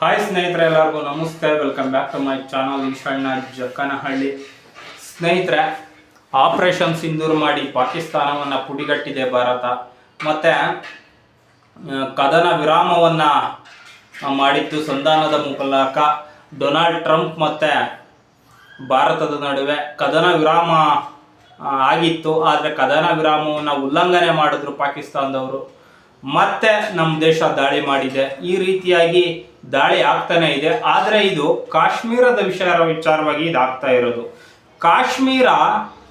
Hi ಸ್ನೇಹಿತರೆ ಎಲ್ಲರಿಗೂ ನಮಸ್ತೆ welcome back to my channel Eshanna Jakkanahalli. ಸ್ನೇಹಿತರೆ ಆಪರೇಷನ್ ಸಿಂಧೂರ್ ಮಾಡಿ ಪಾಕಿಸ್ತಾನವನ್ನು ಪುಡಿಗಟ್ಟಿದೆ ಭಾರತ. ಮತ್ತು ಕದನ ವಿರಾಮವನ್ನು ಮಾಡಿತ್ತು ಸಂಧಾನದ ಮೂಲಕ ಡೊನಾಲ್ಡ್ ಟ್ರಂಪ್ ಮತ್ತು ಭಾರತದ ನಡುವೆ ಕದನ ವಿರಾಮ ಆಗಿತ್ತು. ಆದರೆ ಕದನ ವಿರಾಮವನ್ನು ಉಲ್ಲಂಘನೆ ಮಾಡಿದ್ರು ಪಾಕಿಸ್ತಾನದವರು. ಮತ್ತೆ ನಮ್ಮ ದೇಶ ದಾಳಿ ಮಾಡಿದೆ. ಈ ರೀತಿಯಾಗಿ ದಾಳಿ ಆಗ್ತಾನೆ ಇದೆ. ಆದರೆ ಇದು ಕಾಶ್ಮೀರದ ವಿಚಾರ ವಿಚಾರವಾಗಿ ಇದಾಗ್ತಾ ಇರೋದು. ಕಾಶ್ಮೀರ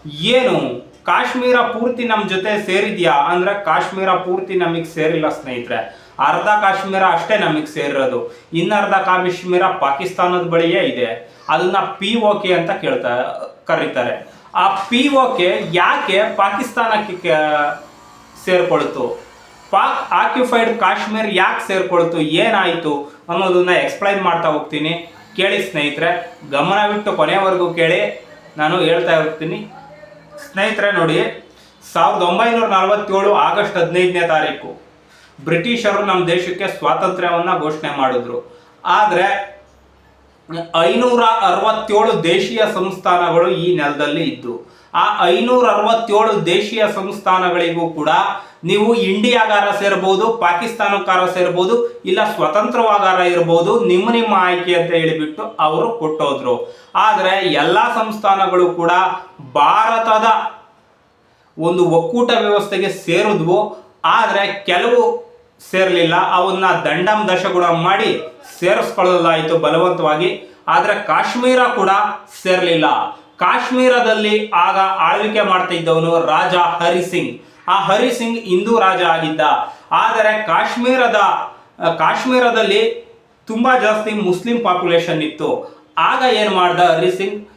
ಏನು? ಕಾಶ್ಮೀರ ಪೂರ್ತಿ ನಮ್ಮ ಜೊತೆ ಸೇರಿದ್ಯಾ? ಅಂದ್ರೆ ಕಾಶ್ಮೀರ ಪೂರ್ತಿ ನಮಗೆ ಸೇರಿಲ್ಲ ಸ್ನೇಹಿತರೆ. ಅರ್ಧ ಕಾಶ್ಮೀರ ಅಷ್ಟೇ ನಮಗೆ ಸೇರಿರೋದು. ಇನ್ನರ್ಧ ಕಾಶ್ಮೀರ ಪಾಕಿಸ್ತಾನದ ಬಳಿಯೇ ಇದೆ. ಅದನ್ನ ಪಿ ಓ ಕೆ ಅಂತ ಕೇಳ್ತಾ, ಕರೀತಾರೆ. ಆ ಪಿ ಓ ಕೆ ಯಾಕೆ ಪಾಕಿಸ್ತಾನಕ್ಕೆ ಸೇರ್ಕೊಳ್ತು? ಪಾಕ್ ಆಕ್ಯುಫೈಡ್ ಕಾಶ್ಮೀರ್ ಯಾಕೆ ಸೇರ್ಕೊಳ್ತು, ಏನಾಯಿತು ಅನ್ನೋದನ್ನ ಎಕ್ಸ್ಪ್ಲೈನ್ ಮಾಡ್ತಾ ಹೋಗ್ತೀನಿ. ಕೇಳಿ ಸ್ನೇಹಿತರೆ ಗಮನವಿಟ್ಟು ಕೊನೆವರೆಗೂ ಕೇಳಿ, ನಾನು ಹೇಳ್ತಾ ಇರ್ತೀನಿ. ಸ್ನೇಹಿತರೆ ನೋಡಿ, ಸಾವಿರದ ಒಂಬೈನೂರ ನಲವತ್ತೇಳು ಆಗಸ್ಟ್ ಹದಿನೈದನೇ ತಾರೀಕು, ಬ್ರಿಟಿಷರು ನಮ್ಮ ದೇಶಕ್ಕೆ ಸ್ವಾತಂತ್ರ್ಯವನ್ನು ಘೋಷಣೆ ಮಾಡಿದ್ರು. ಆದರೆ, ಐನೂರ ಅರವತ್ತೇಳು ದೇಶೀಯ ಸಂಸ್ಥಾನಗಳು ಈ ನೆಲದಲ್ಲಿ ಇದ್ದು ಆ ಐನೂರ ಅರವತ್ತೇಳು ದೇಶೀಯ ಸಂಸ್ಥಾನಗಳಿಗೂ ಕೂಡ ನೀವು ಇಂಡಿಯಾಗಾರ ಸೇರ್ಬೋದು, ಪಾಕಿಸ್ತಾನಕ್ಕಾರ ಸೇರ್ಬೋದು, ಇಲ್ಲ ಸ್ವತಂತ್ರವಾಗಾರ ಇರ್ಬೋದು, ನಿಮ್ಮ ನಿಮ್ಮ ಆಯ್ಕೆ ಅಂತ ಹೇಳಿಬಿಟ್ಟು ಅವರು ಕೊಟ್ಟೋದ್ರು. ಆದರೆ ಎಲ್ಲ ಸಂಸ್ಥಾನಗಳು ಕೂಡ ಭಾರತದ ಒಂದು ಒಕ್ಕೂಟ ವ್ಯವಸ್ಥೆಗೆ ಸೇರಿದ್ವು. ಆದರೆ ಕೆಲವು ಸೇರಲಿಲ್ಲ, ಅವನ್ನ ದಂಡಂ ದಶಗುಣ ಮಾಡಿ ಸೇರಿಸ್ಕೊಳ್ಳಲಾಯಿತು ಬಲವಂತವಾಗಿ. ಆದರೆ ಕಾಶ್ಮೀರ ಕೂಡ ಸೇರಲಿಲ್ಲ. ಕಾಶ್ಮೀರದಲ್ಲಿ ಆಗ ಆಳ್ವಿಕೆ ಮಾಡ್ತಾ ಇದ್ದವನು ರಾಜ ಹರಿ ಸಿಂಗ್. ಆ ಹರಿ ಸಿಂಗ್ ಹಿಂದೂ ರಾಜ ಆಗಿದ್ದ. ಆದರೆ ಕಾಶ್ಮೀರದ ಕಾಶ್ಮೀರದಲ್ಲಿ ತುಂಬಾ ಜಾಸ್ತಿ ಮುಸ್ಲಿಂ ಪಾಪ್ಯುಲೇಷನ್ ಇತ್ತು. ಆಗ ಏನು ಮಾಡ್ದ ಹರಿ ಸಿಂಗ್?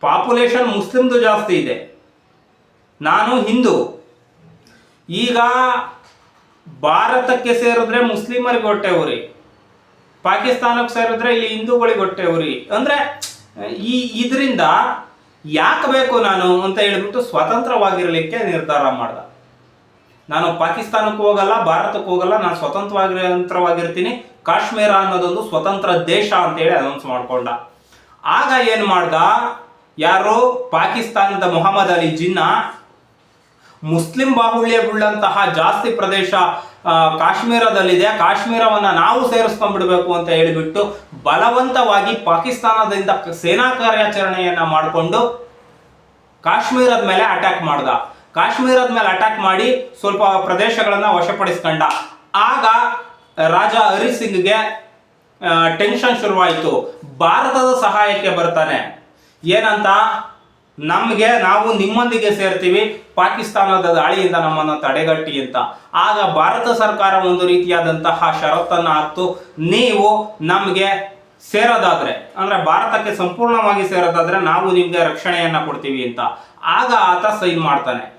ಪಾಪ್ಯುಲೇಷನ್ ಮುಸ್ಲಿಮ್ದು ಜಾಸ್ತಿ ಇದೆ. ನಾನು ಹಿಂದೂ. ಈಗ ಭಾರತಕ್ಕೆ ಸೇರಿದ್ರೆ ಮುಸ್ಲಿಮರಿಗೆ ಹೊಟ್ಟೆ ಪಾಕಿಸ್ತಾನಕ್ಕೆ ಸೇರಿದ್ರೆ ಇಲ್ಲಿ ಹಿಂದೂಗಳಿಗೆ ಹೊಟ್ಟೆ ಉರಿ. ಅಂದ್ರೆ ಈ ಇದರಿಂದ ಯಾಕೆ ಬೇಕು ನಾನು ಅಂತ ಹೇಳಿಬಿಟ್ಟು ಸ್ವತಂತ್ರವಾಗಿರಲಿಕ್ಕೆ ನಿರ್ಧಾರ ಮಾಡ್ದ. ನಾನು ಪಾಕಿಸ್ತಾನಕ್ಕೆ ಹೋಗಲ್ಲ, ಭಾರತಕ್ಕೆ ಹೋಗಲ್ಲ, ನಾನು ಸ್ವತಂತ್ರವಾಗಿರ್ತೀನಿ, ಕಾಶ್ಮೀರ ಅನ್ನೋದೊಂದು ಸ್ವತಂತ್ರ ದೇಶ ಅಂತೇಳಿ ಅನೌನ್ಸ್ ಮಾಡಿಕೊಂಡ. ಆಗ ಏನು ಮಾಡ್ದ? ಯಾರು? ಪಾಕಿಸ್ತಾನದ ಮೊಹಮ್ಮದ್ ಅಲಿ ಜಿನ್ನಾ ಮುಸ್ಲಿಂ ಬಾಹುಳ್ಯವುಳ್ಳಂತಹ ಜಾಸ್ತಿ ಪ್ರದೇಶ ಕಾಶ್ಮೀರದಲ್ಲಿದೆ. ಕಾಶ್ಮೀರವನ್ನ ನಾವು ಸೇರಿಸ್ಕೊಂಡ್ಬಿಡ್ಬೇಕು ಅಂತ ಹೇಳಿಬಿಟ್ಟು ಬಲವಂತವಾಗಿ ಪಾಕಿಸ್ತಾನದಿಂದ ಸೇನಾ ಕಾರ್ಯಾಚರಣೆಯನ್ನ ಮಾಡಿಕೊಂಡು ಕಾಶ್ಮೀರದ ಮೇಲೆ ಅಟ್ಯಾಕ್ ಮಾಡ್ದ. ಕಾಶ್ಮೀರದ ಮೇಲೆ ಅಟ್ಯಾಕ್ ಮಾಡಿ ಸ್ವಲ್ಪ ಪ್ರದೇಶಗಳನ್ನ ವಶಪಡಿಸ್ಕೊಂಡ. ಆಗ ರಾಜ ಹರಿ ಸಿಂಗ್ಗೆ ಟೆನ್ಷನ್ ಶುರುವಾಯಿತು. ಭಾರತದ ಸಹಾಯಕ್ಕೆ ಬರ್ತಾನೆ. ಏನಂತ? ನಮಗೆ ನಾವು ನಿಮ್ಮೊಂದಿಗೆ ಸೇರ್ತೀವಿ ಪಾಕಿಸ್ತಾನದ ದಾಳಿಯಿಂದ ನಮ್ಮನ್ನು ತಡೆಗಟ್ಟಿ ಅಂತ. ಆಗ ಭಾರತ ಸರ್ಕಾರ ಒಂದು ರೀತಿಯಾದಂತಹ ಷರತ್ತನ್ನು ಹಾಕ್ತು. ನೀವು ನಮಗೆ ಸೇರೋದಾದ್ರೆ, ಅಂದ್ರೆ ಭಾರತಕ್ಕೆ ಸಂಪೂರ್ಣವಾಗಿ ಸೇರೋದಾದ್ರೆ ನಾವು ನಿಮ್ಗೆ ರಕ್ಷಣೆಯನ್ನ ಕೊಡ್ತೀವಿ ಅಂತ. ಆಗ ಆತ ಸೈನ್ ಮಾಡ್ತಾನೆ.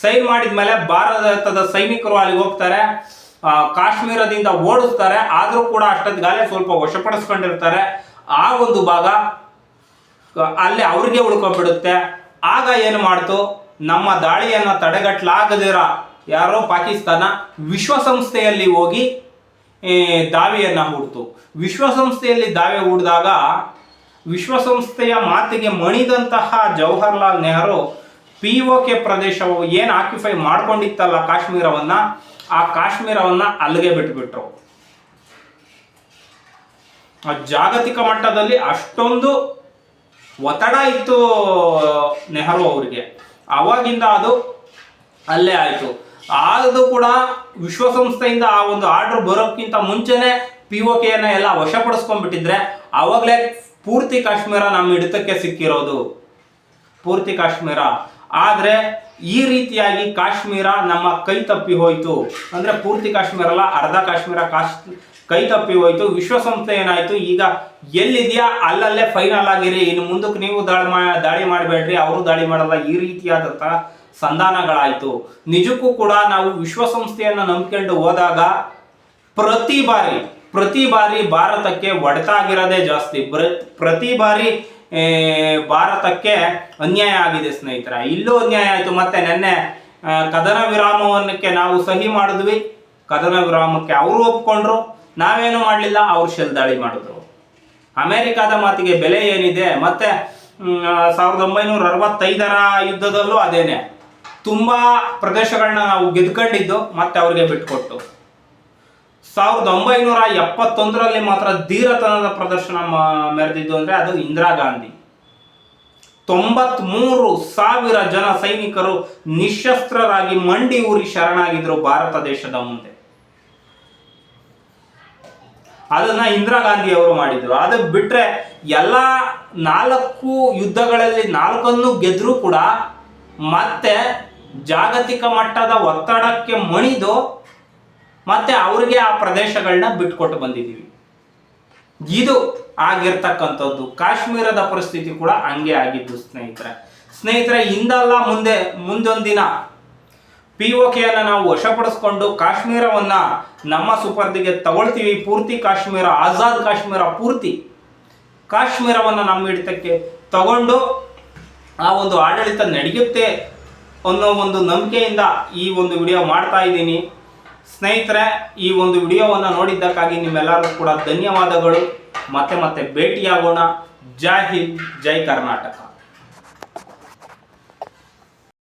ಸೈನ್ ಮಾಡಿದ್ಮೇಲೆ ಭಾರತದ ಸೈನಿಕರು ಅಲ್ಲಿಗೆ ಹೋಗ್ತಾರೆ ಕಾಶ್ಮೀರದಿಂದ ಓಡಿಸ್ತಾರೆ. ಆದರೂ ಕೂಡ ಅಷ್ಟೊತ್ತಿಗಾಲೇ ಸ್ವಲ್ಪ ವಶಪಡಿಸ್ಕೊಂಡಿರ್ತಾರೆ. ಆ ಒಂದು ಭಾಗ ಅಲ್ಲಿ ಅವ್ರಿಗೆ ಉಳ್ಕೊಂಡ್ಬಿಡುತ್ತೆ. ಆಗ ಏನು ಮಾಡ್ತು? ನಮ್ಮ ದಾಳಿಯನ್ನು ತಡೆಗಟ್ಟಲಾಗದಿರ ಯಾರೋ ಪಾಕಿಸ್ತಾನ ವಿಶ್ವಸಂಸ್ಥೆಯಲ್ಲಿ ಹೋಗಿ ದಾವೆಯನ್ನು ಹೂಡ್ತು. ವಿಶ್ವಸಂಸ್ಥೆಯಲ್ಲಿ ದಾವೆ ಹೂಡಿದಾಗ ವಿಶ್ವಸಂಸ್ಥೆಯ ಮಾತಿಗೆ ಮಣಿದಂತಹ Jawaharlal Nehru P O K ಪ್ರದೇಶವು ಏನು ಆಕ್ಯುಫೈ ಮಾಡ್ಕೊಂಡಿತ್ತಲ್ಲ ಕಾಶ್ಮೀರವನ್ನ? ಆ ಕಾಶ್ಮೀರವನ್ನ ಅಲ್ಲಿಗೆ ಬಿಟ್ಬಿಟ್ರು. ಆ ಜಾಗತಿಕ ಮಟ್ಟದಲ್ಲಿ ಅಷ್ಟೊಂದು ಒತ್ತಡ ಇತ್ತು ನೆಹರು ಅವರಿಗೆ. ಅವಾಗಿಂದ ಅದು ಅಲ್ಲೇ ಆಯಿತು. ಅದು ಕೂಡ ವಿಶ್ವಸಂಸ್ಥೆಯಿಂದ ಆ ಒಂದು ಆರ್ಡರ್ ಬರೋಕ್ಕಿಂತ ಮುಂಚೆನೆ ಪಿ ಒ ಕೆಯನ್ನು ಎಲ್ಲ ವಶಪಡಿಸ್ಕೊಂಡ್ಬಿಟ್ಟಿದ್ರೆ ಆವಾಗಲೇ ಪೂರ್ತಿ ಕಾಶ್ಮೀರ ನಮ್ಮ ಹಿಡಿತಕ್ಕೆ ಸಿಕ್ಕಿರೋದು. ಪೂರ್ತಿ ಕಾಶ್ಮೀರ. ಆದರೆ ಈ ರೀತಿಯಾಗಿ ಕಾಶ್ಮೀರ ನಮ್ಮ ಕೈ ತಪ್ಪಿ ಹೋಯಿತು. ಅಂದರೆ ಪೂರ್ತಿ ಕಾಶ್ಮೀರ ಅಲ್ಲ, ಅರ್ಧ ಕಾಶ್ಮೀರ ಕಾಶ್ ಕೈ ತಪ್ಪಿ ಹೋಯಿತು, ವಿಶ್ವಸಂಸ್ಥೆ ಏನಾಯಿತು, ಈಗ ಎಲ್ಲಿದೆಯಾ? ಅಲ್ಲಲ್ಲೇ ಫೈನಲ್ ಆಗಿರಿ, ಇನ್ನು ಮುಂದಕ್ಕೆ ನೀವು ದಾಳಿ ಮಾ, ದಾಳಿ ಮಾಡಬೇಡ್ರಿ, ಅವರು ದಾಳಿ ಮಾಡಲ್ಲ, ಈ ರೀತಿಯಾದಂತಹ ಸಂಧಾನಗಳಾಯಿತು. ನಿಜಕ್ಕೂ ಕೂಡ ನಾವು ವಿಶ್ವಸಂಸ್ಥೆಯನ್ನು ನಂಬ್ಕೊಂಡು ಹೋದಾಗ ಪ್ರತಿ ಬಾರಿ ಪ್ರತಿ ಬಾರಿ ಭಾರತಕ್ಕೆ ಒಡೆತ ಆಗಿರೋದೇ ಜಾಸ್ತಿ ಪ್ರತಿ ಬಾರಿ ಭಾರತಕ್ಕೆ ಅನ್ಯಾಯ ಆಗಿದೆ ಸ್ನೇಹಿತರ. ಇಲ್ಲೂ ಅನ್ಯಾಯ ಆಯಿತು, ಮತ್ತೆ ನೆನ್ನೆ ಕದನ ವಿರಾಮವನ್ನಕ್ಕೆ ನಾವು ಸಹಿ ಮಾಡಿದ್ವಿ. ಕದನ ವಿರಾಮಕ್ಕೆ ಅವರು ಒಪ್ಕೊಂಡ್ರು. ನಾವೇನು ಮಾಡಲಿಲ್ಲ? ಅವ್ರು ಶೆಲ್ ದಾಳಿ ಮಾಡಿದ್ರು. ಅಮೆರಿಕಾದ ಮಾತಿಗೆ ಬೆಲೆ ಏನಿದೆ? ಮತ್ತೆ ಸಾವಿರದ ಒಂಬೈನೂರ ಅರವತ್ತೈದರ ಯುದ್ಧದಲ್ಲೂ ಅದೇನೆ. ತುಂಬಾ ಪ್ರದೇಶಗಳನ್ನ ನಾವು ಗೆದ್ಕೊಂಡಿದ್ದು, ಮತ್ತೆ ಅವ್ರಿಗೆ ಬಿಟ್ಕೊಟ್ಟು. ಸಾವಿರದ ಒಂಬೈನೂರ ಎಪ್ಪತ್ತೊಂದರಲ್ಲಿ ಮಾತ್ರ ಧೀರತನದ ಪ್ರದರ್ಶನ ಮೆರೆದಿದ್ದು ಅಂದ್ರೆ ಅದು ಇಂದಿರಾ ಗಾಂಧಿ. ತೊಂಬತ್ಮೂರು ಸಾವಿರ ಜನ ಸೈನಿಕರು ನಿಶಸ್ತ್ರರಾಗಿ ಮಂಡಿ ಊರಿ ಶರಣಾಗಿದ್ರು ಭಾರತ ದೇಶದ ಮುಂದೆ. ಅದನ್ನ ಇಂದಿರಾ ಗಾಂಧಿ ಅವರು ಮಾಡಿದ್ರು. ಅದು ಬಿಟ್ರೆ ಎಲ್ಲ ನಾಲ್ಕು ಯುದ್ಧಗಳಲ್ಲಿ ನಾಲ್ಕನ್ನು ಗೆದ್ರೂ ಕೂಡ ಮತ್ತೆ ಜಾಗತಿಕ ಮಟ್ಟದ ಒತ್ತಡಕ್ಕೆ ಮಣಿದು ಮತ್ತೆ ಅವ್ರಿಗೆ ಆ ಪ್ರದೇಶಗಳನ್ನ ಬಿಟ್ಕೊಟ್ಟು ಬಂದಿದ್ದೀವಿ. ಇದು ಆಗಿರ್ತಕ್ಕಂಥದ್ದು. ಕಾಶ್ಮೀರದ ಪರಿಸ್ಥಿತಿ ಕೂಡ ಹಂಗೆ ಆಗಿದ್ದು ಸ್ನೇಹಿತರೆ. ಸ್ನೇಹಿತರೆ ಇಂದಲ್ಲ ಮುಂದೆ, ಮುಂದೊಂದಿನ ಪಿ ಅನ್ನು ನಾವು ವಶಪಡಿಸ್ಕೊಂಡು ಕಾಶ್ಮೀರವನ್ನ ನಮ್ಮ ಸುಪರ್ದಿಗೆ ತಗೊಳ್ತೀವಿ. ಪೂರ್ತಿ ಕಾಶ್ಮೀರ, ಆಜಾದ್ ಕಾಶ್ಮೀರ ಪೂರ್ತಿ ಕಾಶ್ಮೀರವನ್ನು ನಮ್ಮ ಹಿಡಿತಕ್ಕೆ ತಗೊಂಡು ಆ ಒಂದು ಆಡಳಿತ ನಡೆಯುತ್ತೆ ಅನ್ನೋ ಒಂದು ನಂಬಿಕೆಯಿಂದ ಈ ಒಂದು ವಿಡಿಯೋ ಮಾಡ್ತಾ ಇದ್ದೀನಿ. ಸ್ನೇಹಿತರೆ, ಈ ಒಂದು ವಿಡಿಯೋವನ್ನು ನೋಡಿದ್ದಕ್ಕಾಗಿ ನಿಮ್ಮೆಲ್ಲರಿಗೂ ಕೂಡ ಧನ್ಯವಾದಗಳು. ಮತ್ತೆ ಮತ್ತೆ ಭೇಟಿಯಾಗೋಣ. ಜೈ ಜೈ ಕರ್ನಾಟಕ.